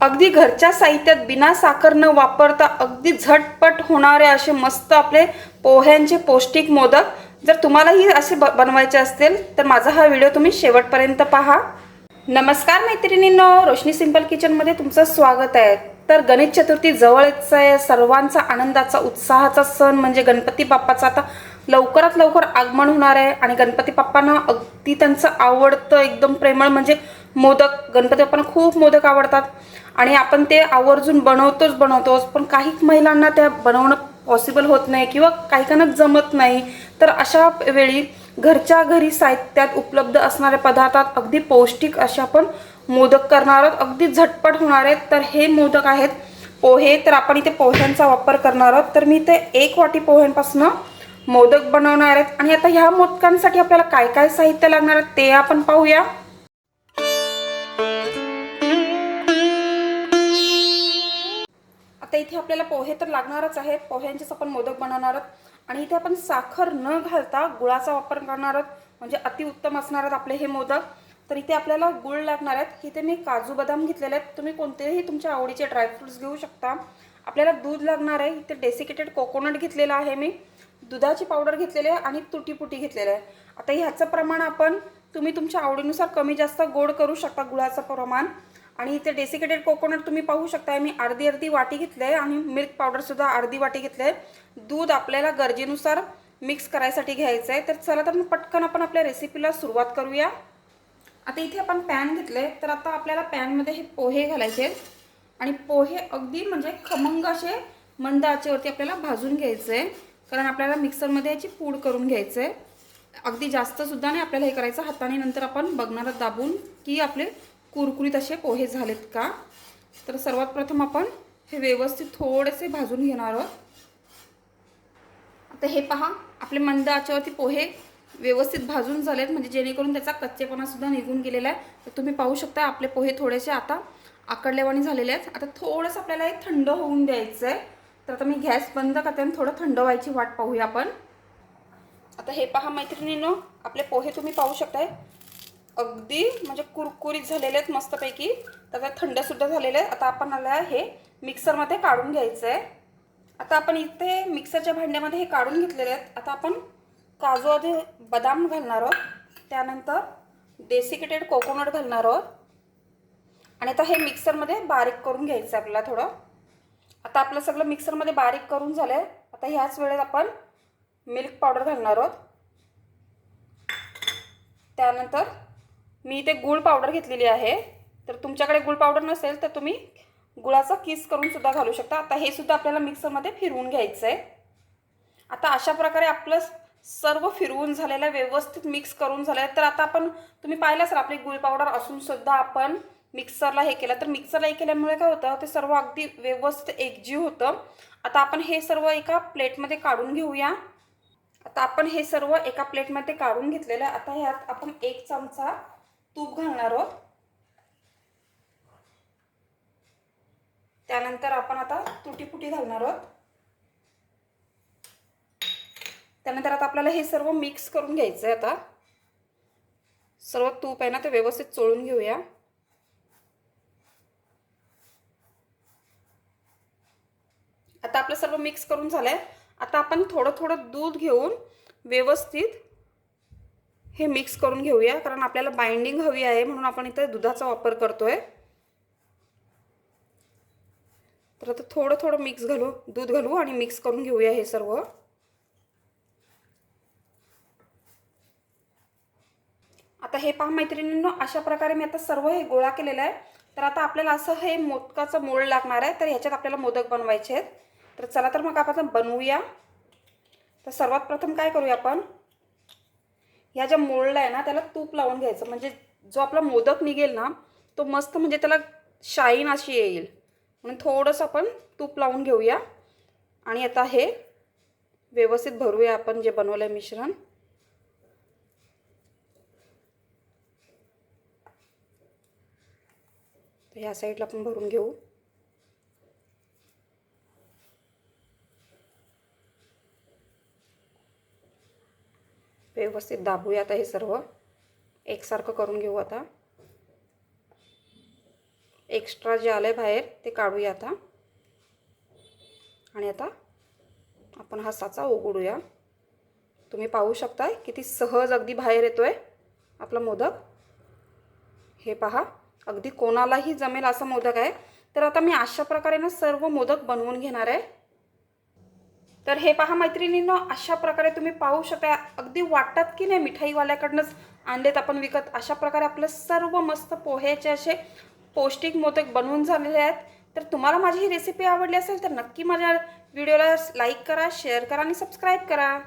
अगदी घरच्या साहित्यात बिना साखर न वापरता अगदी झटपट होणारे असे मस्त आपले पोह्यांचे पौष्टिक मोदक. जर तुम्हालाही असे ब बनवायचे असतील तर माझा हा व्हिडिओ तुम्ही शेवटपर्यंत पहा. नमस्कार मैत्रिणींनो रोशनी सिंपल किचनमध्ये तुमचं स्वागत आहे. तर गणेश चतुर्थी जवळच आहे सर्वांचा आनंदाचा उत्साहाचा सण म्हणजे गणपती बाप्पाचा. आता लवकरात लवकर आगमन होणार आहे आणि गणपती बाप्पांना अगदी त्यांचं आवडतं एकदम प्रेमळ म्हणजे मोदक. गणपती बाप्पांना खूप मोदक आवडतात. आणि आपण ते आवर्जून बनवतोच बनवतोच पण काही महिलांना त्या बनवणं पॉसिबल होत नाही किंवा काही जमत नाही. तर अशा वेळी घरच्या घरी साहित्यात उपलब्ध असणाऱ्या पदार्थात अगदी पौष्टिक असे आपण मोदक करणार आहोत. अगदी झटपट होणार आहेत. तर हे मोदक आहेत. पोहे तर आपण इथे पोह्यांचा वापर करणार आहोत. तर मी इथे एक वाटी पोह्यांपासून मोदक बनवणार आहेत. आणि आता ह्या मोदकांसाठी आपल्याला काय काय साहित्य लागणार आहे ते आपण पाहूया. आता इथे आपल्याला पोहे तर लागणारच आहेत. पोह्यांचेच आपण मोदक बनवणार आहोत. आणि इथे आपण साखर न घालता गुळाचा वापर करणार आहोत. म्हणजे अतिउत्तम असणार आहेत आपले हे मोदक. तर इथे आपल्याला गुळ लागणार आहेत. इथे मी काजू बदाम घेतलेले आहेत. तुम्ही कोणतेही तुमच्या आवडीचे ड्रायफ्रुट्स घेऊ शकता. आपल्याला दूध लागणार आहे. इथे डेसिकेटेड कोकोनट घेतलेलं आहे मी. दुधाची पावडर घेतलेली आहे आणि तुटीपुटी घेतलेलं आहे. आता ह्याचं प्रमाण आपण तुम्ही तुमच्या आवडीनुसार कमी जास्त गोड करू शकता गुळाचं प्रमाण. आणि इथे डेसिकेटेड कोकोनट तुम्ही पाहू शकता मी अर्धी अर्धी वाटी घेतली आहे आणि मिल्क पावडरसुद्धा अर्धी वाटी घेतली आहे दूध आपल्याला गरजेनुसार मिक्स करायसाठी घ्यायचं आहे तर चला तर मग पटकन आपण आपल्या रेसिपीला सुरुवात करूया. आता इथे आपण पॅन घेतले तर आता आपल्याला पॅनमध्ये हे पोहे घालायचे आहेत. आणि पोहे अगदी म्हणजे खमंग असे मंद आचेवरती आपल्याला भाजून घ्यायचं आहे कारण आपल्याला मिक्सरमध्ये याची पूड करून घ्यायचं आहे अगदी जास्तसुद्धा नाही आपल्याला हे करायचं. हाताने नंतर आपण बघणार दाबून की आपले कुरकुरीत असे पोहे झालेत का? तर सर्वात प्रथम आपण हे व्यवस्थित थोडेसे भाजून घेणार आहोत. आता हे पहा आपले मंद आचेवरती पोहे व्यवस्थित भाजून झालेत म्हणजे जेणेकरून त्याचा कच्चेपणासुद्धा निघून गेलेला आहे. तर तुम्ही पाहू शकता आपले पोहे थोडेसे आता आकडलेवाणी झालेले आहेत. आता थोडंसं आपल्याला हे थंड होऊन द्यायचं आहे तर आता मी गॅस बंद करते आणि थोडं थंड व्हायची वाट पाहूया आपण. आता हे पहा मैत्रिणींनो आपले पोहे तुम्ही पाहू शकताय. अगदी म्हणजे कुरकुरीत झालेले आहेत मस्तपैकी. तर थंडसुद्धा झालेले आहेत. आता आपण आला हे मिक्सरमध्ये काढून घ्यायचं आहे आता आपण इथे मिक्सरच्या भांड्यामध्ये हे काढून घेतलेले आहेत. आता आपण काजू आधी बदाम घालणार आहोत. त्यानंतर डेसिकेटेड कोकोनट घालणार आहोत. आणि आता हे मिक्सरमध्ये बारीक करून घ्यायचं आहे आपल्याला थोडं. आता आपलं सगळं मिक्सरमध्ये बारीक करून झालं आहे आता ह्याच वेळेत आपण मिल्क पावडर घालणार आहोत. त्यानंतर मी इथे गूळ पावडर घेतलेली आहे. तर तुमच्याकडे गूळ पावडर नसेल तर तुम्ही गुळाचा किस करून सुद्धा घालू शकता. आता हे सुद्धा आपल्याला मिक्सरमध्ये फिरवून घ्यायचं आहे आता अशा प्रकारे आपलं सर्व फिरवून झालेलं आहे व्यवस्थित मिक्स करून झालं आहे तर आता आपण तुम्ही पाहिलं सर आपली गुळ पावडर असून सुद्धा आपण मिक्सरला हे केलं. तर मिक्सरला हे केल्यामुळे काय होतं ते सर्व अगदी व्यवस्थित एकजीव होतं. आता आपण हे सर्व एका प्लेटमध्ये काढून घेऊया. आता आपण हे सर्व एका प्लेटमध्ये काढून घेतलेलं आहे. आता ह्यात आपण एक चमचा तूप घालणार आहोत. त्यानंतर आपण आता तुटीपुटी घालणार आहोत. त्यानंतर आता आपल्याला हे सर्व मिक्स करून घ्यायचं आहे आता. सर्व तूप आहे ना ते व्यवस्थित चोळून घेऊया. आता आपलं सर्व मिक्स करून झालं आहे आता आपण थोडं थोडं दूध घेऊन व्यवस्थित हे मिक्स करून घेऊया कारण आपल्याला बाइंडिंग हवी आहे म्हणून आपण इथं दुधाचा वापर करतो आहे तर आता थोडं थोडं मिक्स घालू दूध घालू आणि मिक्स करून घेऊया हे सर्व. आता हे पहा मैत्रिणींनो अशा प्रकारे मी आता सर्व हे गोळा केलेलं आहे. तर आता आपल्याला असं हे मोदकाचं मोळ लागणार आहे तर ह्याच्यात आपल्याला मोदक बनवायचे आहेत. तर चला तर मग आपण बनवूया. तर सर्वात प्रथम काय करूया आपण? ह्या ज्या मोळला आहे ना त्याला तूप लावून घ्यायचं. म्हणजे जो आपला मोदक निघेल ना तो मस्त म्हणजे त्याला शाईन अशी येईल. म्हणून थोडंसं आपण तूप लावून घेऊया. आणि आता हे व्यवस्थित भरूया आपण जे बनवलं आहे मिश्रण ह्या साईडला आपण भरून घेऊ. व्यवस्थित दाबूया आता हे सर्व. एकसारखं करून घेऊ आता. एक्स्ट्रा जे आलं आहे बाहेर ते काढूया आता. आणि आता आपण हा साचा उघडूया. तुम्ही पाहू शकताय किती सहज अगदी बाहेर येतो आहे आपला मोदक. हे पहा अगदी कोणालाही जमेल असा मोदक आहे. तर आता मी अशा प्रकारे ना सर्व मोदक बनवून घेणार आहे. तर हे पहा मैत्रिणींनो अशा प्रकारे तुम्ही पाहू शकता. अगदी वाटतात की नाही मिठाईवाल्याकडनंच आणलेत आपण विकत. अशा प्रकारे आपलं सर्व मस्त पोह्याचे असे पौष्टिक मोदक बनवून झालेले आहेत. तर तुम्हाला माझी ही रेसिपी आवडली असेल तर नक्की माझ्या व्हिडिओला लाईक करा शेअर करा आणि सबस्क्राईब करा.